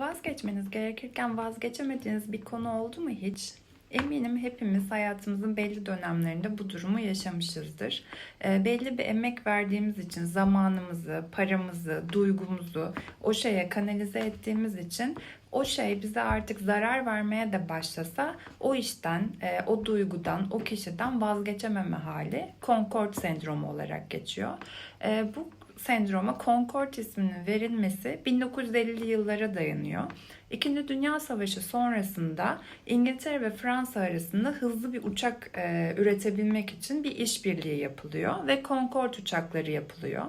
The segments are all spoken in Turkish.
Vazgeçmeniz gerekirken vazgeçemediğiniz bir konu oldu mu hiç? Eminim hepimiz hayatımızın belli dönemlerinde bu durumu yaşamışızdır. E, belli bir emek verdiğimiz için zamanımızı, paramızı, duygumuzu o şeye kanalize ettiğimiz için o şey bize artık zarar vermeye de başlasa o işten, e, o duygudan, o kişiden vazgeçememe hali Concord sendromu olarak geçiyor. E, bu sendroma Concord isminin verilmesi 1950'li yıllara dayanıyor. İkinci Dünya Savaşı sonrasında İngiltere ve Fransa arasında hızlı bir uçak e, üretebilmek için bir işbirliği yapılıyor ve Concorde uçakları yapılıyor.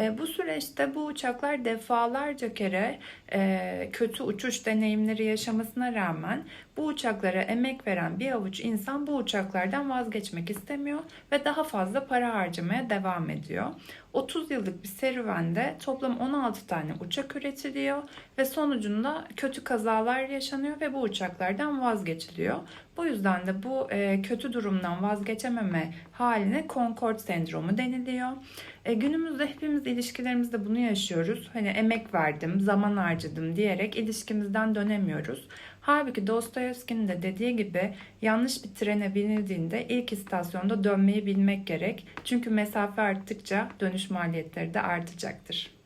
E, bu süreçte bu uçaklar defalarca kere e, kötü uçuş deneyimleri yaşamasına rağmen bu uçaklara emek veren bir avuç insan bu uçaklardan vazgeçmek istemiyor ve daha fazla para harcamaya devam ediyor. 30 yıllık bir serüvende toplam 16 tane uçak üretiliyor ve sonucunda kötü kazalar yaşanıyor ve bu uçaklardan vazgeçiliyor. Bu yüzden de bu e, kötü durumdan vazgeçememe haline Concord sendromu deniliyor. E, günümüzde hepimiz ilişkilerimizde bunu yaşıyoruz. Hani emek verdim, zaman harcadım diyerek ilişkimizden dönemiyoruz. Halbuki Dostoyevski'nin de dediği gibi yanlış bir trene binildiğinde ilk istasyonda dönmeyi bilmek gerek. Çünkü mesafe arttıkça dönüş maliyetleri de artacaktır.